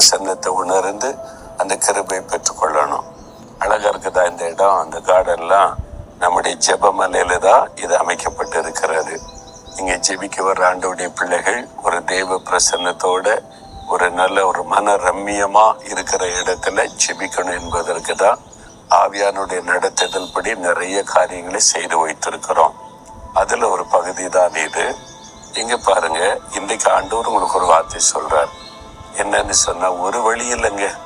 பிரசன்னத்தை உணர்ந்து அந்த கிருபை பெற்றுக்கொள்ளணும் அழகா இருக்குதா இந்த இடம் அந்த கார்டன்லாம் நம்முடைய ஜெபமலையில தான் இது அமைக்கப்பட்டு இருக்கிறது இங்க ஜெபிக்க வர்ற ஆண்டவுடைய பிள்ளைகள் ஒரு தெய்வ பிரசன்னத்தோட ஒரு நல்ல ஒரு மன ரம்மியமா இருக்கிற இடத்துல ஜெபிக்கணும் என்பதற்கு தான் ஆவியானுடைய நடத்துதல் படி நிறைய காரியங்களை செய்து வைத்திருக்கிறோம். அதுல ஒரு பகுதி தான் இது. இங்க பாருங்க இன்னைக்கு ஆண்டவர் உங்களுக்கு ஒரு வார்த்தை சொல்றார். என்னன்னு சொன்னா ஒரு வழி இல்லைங்க.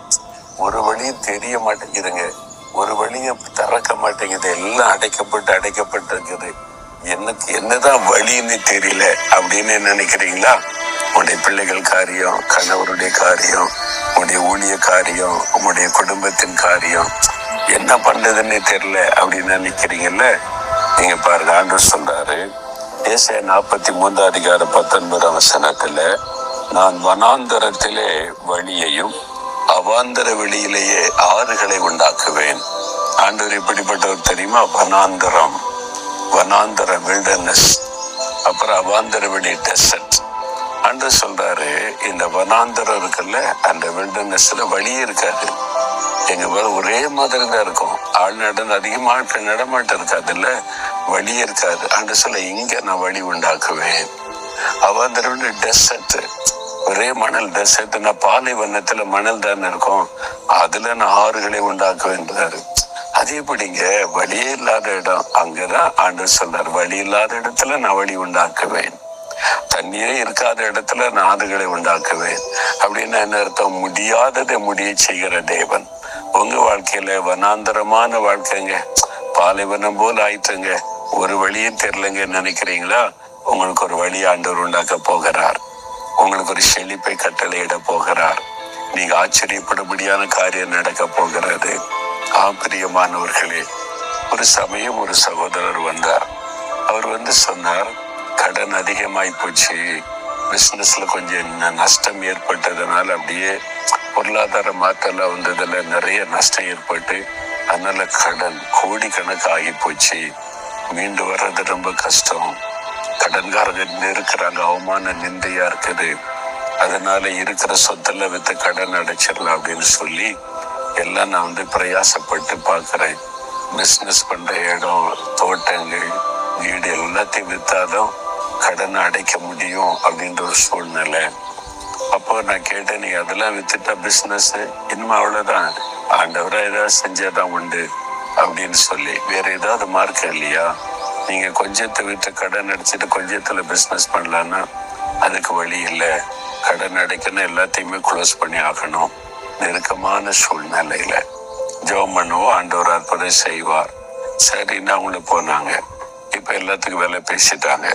ஒரு வழியும் தெரிய மாட்டேங்குதுங்க. ஒரு வழியும் திறக்க மாட்டேங்குது. எல்லாம் அடைக்கப்பட்டு அடைக்கப்பட்டு இருக்குது எனக்கு என்னதான் வழின்னு தெரியல அப்படின்னு நினைக்கிறீங்களா? உங்களுடைய பிள்ளைகள் காரியம் கணவருடைய காரியம் உங்களுடைய ஊழிய காரியம் உங்களுடைய குடும்பத்தின் காரியம். என்ன பண்றதுன்னே தெரியல அப்படின்னு நினைக்கிறீங்கல்ல? நீங்க பாருங்க ஆண்டு சொல்றாரு. ஏசாயா நாற்பத்தி மூன்றாம் அதிகாரம் பத்தொன்பதாம் வசனத்துல நான் வனாந்தரத்திலே வழியையும் அவாந்தர வெளியிலேயே ஆறுகளை உண்டாக்குவேன். ஆண்டவர் இப்படிப்பட்டவர் தெரியுமா? வனாந்தரம். வனாந்தர வில்டர்னஸ் அப்புறம் அவாந்தர வெளி டெசர்ட் அன்று சொல்றாரு இந்த வனாந்தரம் இருக்குல்ல அந்த வில்டர்னஸ்ல வழியே இருக்காது. எங்க மேல ஒரே மாதிரி தான் இருக்கும். ஆள் நடந்து அதிகமா நடமாட்டம் இருக்காதுல்ல? வழி இருக்காது. அன்று சொல்ல இங்க நான் வழி உண்டாக்குவேன். அவாந்தர டெசர்ட் ஒரே மணல் டெசர்ட்னா பாலைவனத்துல மணல் தானே இருக்கும்? அதுல நான் ஆறுகளை உண்டாக்குவேன்றாரு அதே எப்படிங்க? வழியே இல்லாத இடம். அங்கதான் ஆண்டு சொன்னார் வழி இல்லாத இடத்துல நான் வழி உண்டாக்குவேன். தண்ணியே இருக்காத இடத்துல நான் ஆறுகளை உண்டாக்குவேன். அப்படின்னு என்ன அர்த்தம்? முடியாததை முடிய செய்கிற தேவன். உங்க வாழ்க்கையில வனாந்தரமான வாழ்க்கைங்க. பாலைவனம் போல் ஆயிட்டுங்க. ஒரு வழியே தெரியலங்க நினைக்கிறீங்களா? உங்களுக்கு ஒரு வழி ஆண்டவர் உண்டாக்க போகிறார். உங்களுக்கு ஒரு செழிப்பை கட்டளையிட போகிறார். நீங்க ஆச்சரியப்படும்படியான காரியம் நடக்க போகிறது. ஆப்பிரியமானவர்களே ஒரு சமயம் ஒரு சகோதரர் வந்தார். அவர் வந்து சொன்னார் கடன் அதிகமாய் போச்சு. பிசினஸ்ல கொஞ்சம் நஷ்டம் ஏற்பட்டதுனால அப்படியே பொருளாதார மாற்றம்லாம் வந்ததுல நிறைய நஷ்டம் ஏற்பட்டு அதனால கடன் கோடிக்கணக்கு ஆகி போச்சு. மீண்டு வர்றது ரொம்ப கஷ்டம். கடன்காரங்க இருக்கிறாங்க அவமான நிந்தையா இருக்குது. அதனால இருக்கிற சொத்துல வித்து கடன் அடைச்சிடலாம் அப்படின்னு சொல்லி எல்லாம் நான் வந்து பிரயாசப்பட்டு பார்க்குறேன். பிஸ்னஸ் பண்ற இடம் தோட்டங்கள் வீடு எல்லாத்தையும் வித்தாதான் கடனை அடைக்க முடியும் அப்படின்ற ஒரு சூழ்நிலை. அப்போ நான் கேட்டேன் நீ அதெல்லாம் வித்துட்டா பிசினஸ் இனிமே அவ்வளோதான் ஆண்டவராக ஏதாவது செஞ்சாதான் உண்டு. அப்படின்னு சொல்லி. வேற ஏதாவது மார்க்கம் இல்லையா? நீங்க கொஞ்சத்தை விட்டு கடன் அடிச்சுட்டு கொஞ்சத்துல பிசினஸ் பண்ணலான்னா அதுக்கு வழி இல்லை. கடன் அடைக்கணும் எல்லாத்தையுமே க்ளோஸ் பண்ணி ஆகணும். நெருக்கமான சூழ்நிலையில. ஜோம் பண்ணுவோம் ஆண்டவர் அற்புதம் செய்வார். சரின்னு அவங்களும் போனாங்க. இப்ப எல்லாத்துக்கும் வேலை பேசிட்டாங்க.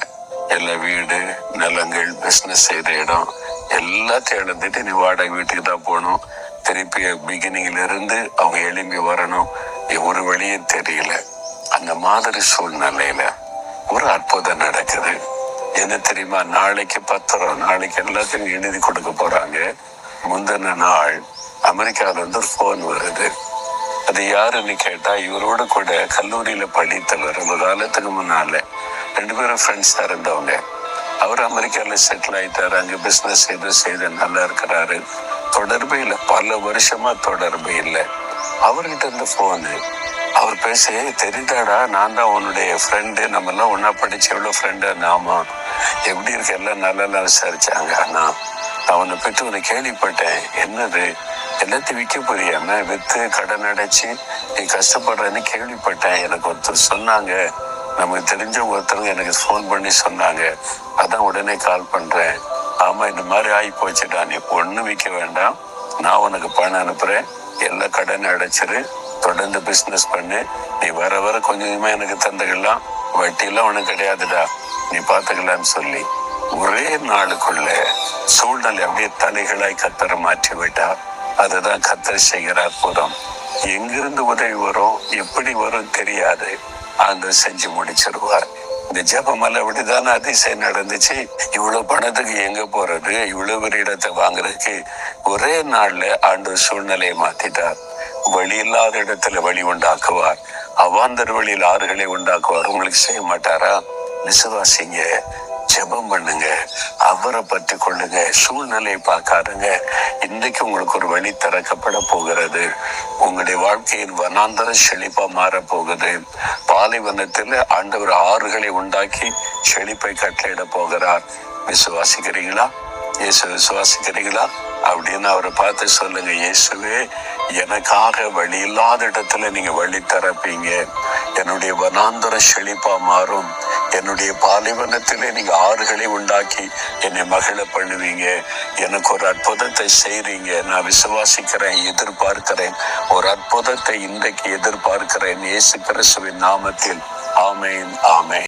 எல்லா வீடு நிலங்கள் பிசினஸ் செய்யற இடம் எல்லாத்தையும் இழந்துட்டு நீ வாடகை வீட்டுக்கு தான் போகணும். திருப்பி பிகினிங்ல இருந்து அவங்க எழும்பி வரணும். ஒரு வழியும் தெரியல. அந்த மாதிரி சூழ்நிலையில ஒரு அற்புதம் நடக்குது. என்ன தெரியுமா? நாளைக்கு பத்திரம் நாளைக்கு எல்லாத்தையும் எழுதி கொடுக்க போறாங்க. முந்தின நாள் அமெரிக்கால இருந்து ஒரு போன் வருது. அது யாருன்னு கேட்டா இவரோட கூட கல்லூரியில படித்தவர் ஒரு காலத்துக்கு முன்னால ரெண்டு பேரும் ஃப்ரெண்ட்ஸா இருந்தவங்க. அவர் அமெரிக்கால செட்டில் ஆயிட்டாரு. அங்க பிசினஸ் செய்து செய்து நல்லா இருக்கிறாரு. தொடர்பு இல்லை. பல வருஷமா தொடர்பு இல்லை. அவர்கிட்ட இருந்து போனு அவர் பேசி "ஏய், நான் தான் உன்னுடைய ஃப்ரெண்டு நம்ம எல்லாம் ஒன்னா படிச்ச எவ்வளோ ஃப்ரெண்டு நாமா எப்படி இருக்க? எல்லாம் நல்லா விசாரிச்சாங்க. ஆனா நான் உன்னை பற்றி உன்னை கேள்விப்பட்டேன். என்னது? எல்லாத்தையும் விற்க புரியாம விற்று கடன் அடைச்சி நீ கஷ்டப்படுறேன்னு கேள்விப்பட்டேன். எனக்கு ஒருத்தர் சொன்னாங்க. நமக்கு தெரிஞ்ச ஒருத்தவங்க எனக்கு ஃபோன் பண்ணி சொன்னாங்க. அதான் உடனே கால் பண்ணுறேன் ஆமாம் இந்த மாதிரி ஆகி போச்சுடா. நீ ஒன்றும் விற்க வேண்டாம். நான் உனக்கு பணம் அனுப்புகிறேன் எல்லா கடனை அடைச்சிரு. தொடர்ந்து பிசினஸ் பண்ணு. நீ வர வர கொஞ்சமா எனக்கு தந்துக்கலாம். வட்டியெல்லாம் உனக்கு கிடையாதுடா. நீ பாத்துக்கலாம்னு சொல்லி. ஒரே நாளுக்குள்ள சூழ்நிலை அப்படியே தலைகளாய் கத்தரை மாற்றி விட்டா அதுதான் கத்தர் செய்கிற அற்புதம். எங்கிருந்து உதவி வரும் எப்படி வரும் தெரியாது. அந்த செஞ்சு முடிச்சிருவார். இந்த ஜெபமல்ல அப்படிதானே அதிசயம் நடந்துச்சு. இவ்வளவு பணத்துக்கு எங்க போறது? இவ்வளவு ஒரு இடத்தை வாங்குறதுக்கு. ஒரே நாள்ல ஆண்டு சூழ்நிலையை மாத்திட்டார். வழி இல்லாத இடத்துல வழி உண்டாக்குவார். அவாந்தர் வழியில் ஆறுகளை உண்டாக்குவார். உங்களுக்கு செய்ய மாட்டாரா? விசுவாசிங்க ஜெபம் பண்ணுங்க அவரை பற்றி கொள்ளுங்க சூழ்நிலையை பார்க்காருங்க இன்றைக்கு உங்களுக்கு ஒரு வழி திறக்கப்பட போகிறது. உங்களுடைய வாழ்க்கையின் வனாந்தர செழிப்பா மாற போகுது. பாலைவனத்தில் ஆண்டவர் ஆறுகளை உண்டாக்கி செழிப்பை கட்டளையிட போகிறார். விசுவாசிக்கிறீங்களா இயேசு விசுவாசிக்கிறீங்களா அப்படின்னு அவரை பார்த்து சொல்லுங்க இயேசுவே எனக்காக வழி இல்லாத இடத்துல நீங்க வழி தரப்பீங்க என்னுடைய வனாந்தர செழிப்பா மாறும். என்னுடைய பாலைவனத்திலே நீங்க ஆறுகளை உண்டாக்கி என்னை மகிழ பண்ணுவீங்க. எனக்கு ஒரு அற்புதத்தை செய்றீங்க. நான் விசுவாசிக்கிறேன் எதிர்பார்க்கிறேன். ஒரு அற்புதத்தை இன்றைக்கு எதிர்பார்க்கிறேன். இயேசு கிறிஸ்துவின் நாமத்தில். ஆமேன் ஆமேன்.